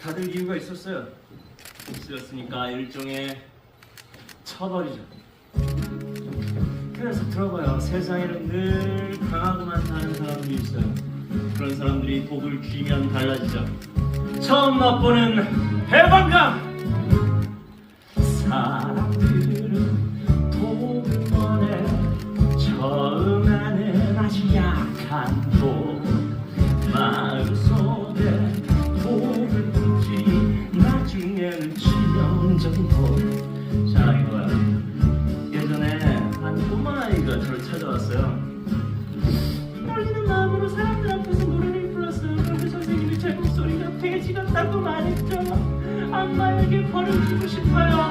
다들 이유가 있었어요. 복수였으니까 일종의 처벌이죠. 그래서 들어봐요. 세상에는 늘 강하고만 사는 사람들이 있어요. 그런 사람들이 독을 쥐면 달라지죠. 처음 맛보는 해방감! 사람들은 원해 처음에는 아주 약한 독 자 이거야. 예전에 한 꼬마아이가 저를 찾아왔어요. 떨리는 마음으로 사람들 앞에서 노래를 불렀어요. 그런데 선생님이 제 목소리가 돼지 같다고 말했죠 엄마에게 벌을 주고 싶어요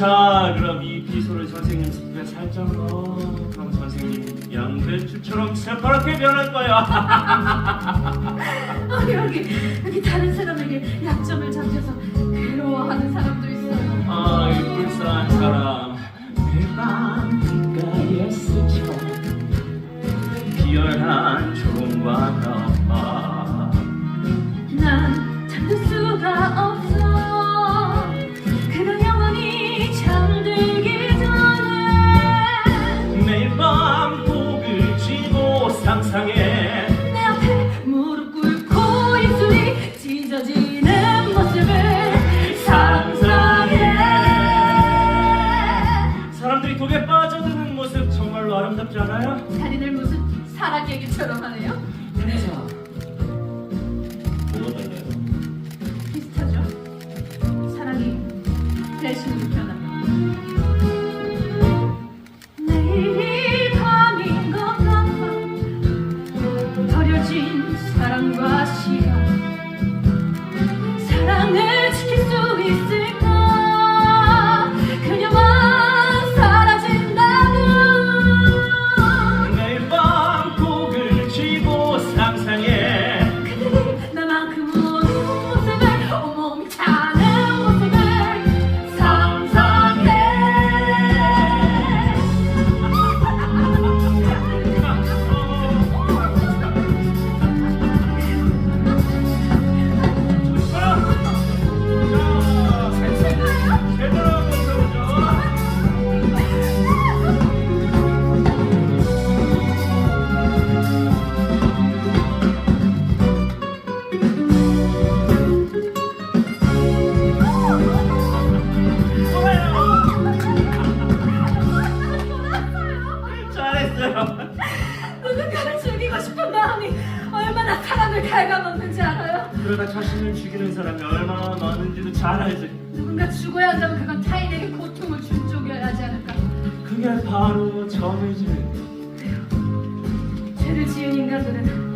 자 그럼 이 비소를 선생님 집에 살짝 넣어 그럼 선생님 양배추처럼 새파랗게 변할 거야. 어, 여기 여기 다른 사람에게 약점을 잡혀서 괴로워하는 사람도 아름답지 않아요? 살인을 무슨 사랑 얘기처럼 하네요. 행사 뭐가 달라요? 비슷하죠? 사랑이 내일이 누군가를 죽이고 싶은 마음이 얼마나 사람을 갉아먹는지 알아요? 그러다 자신을 죽이는 사람이 얼마나 많은지도 잘 알지. 누군가 죽어야 한다면 그건 타인에게 고통을 준 쪽이어야 하지 않을까? 그게 바로 점이지. 죄를 지은 인간들은.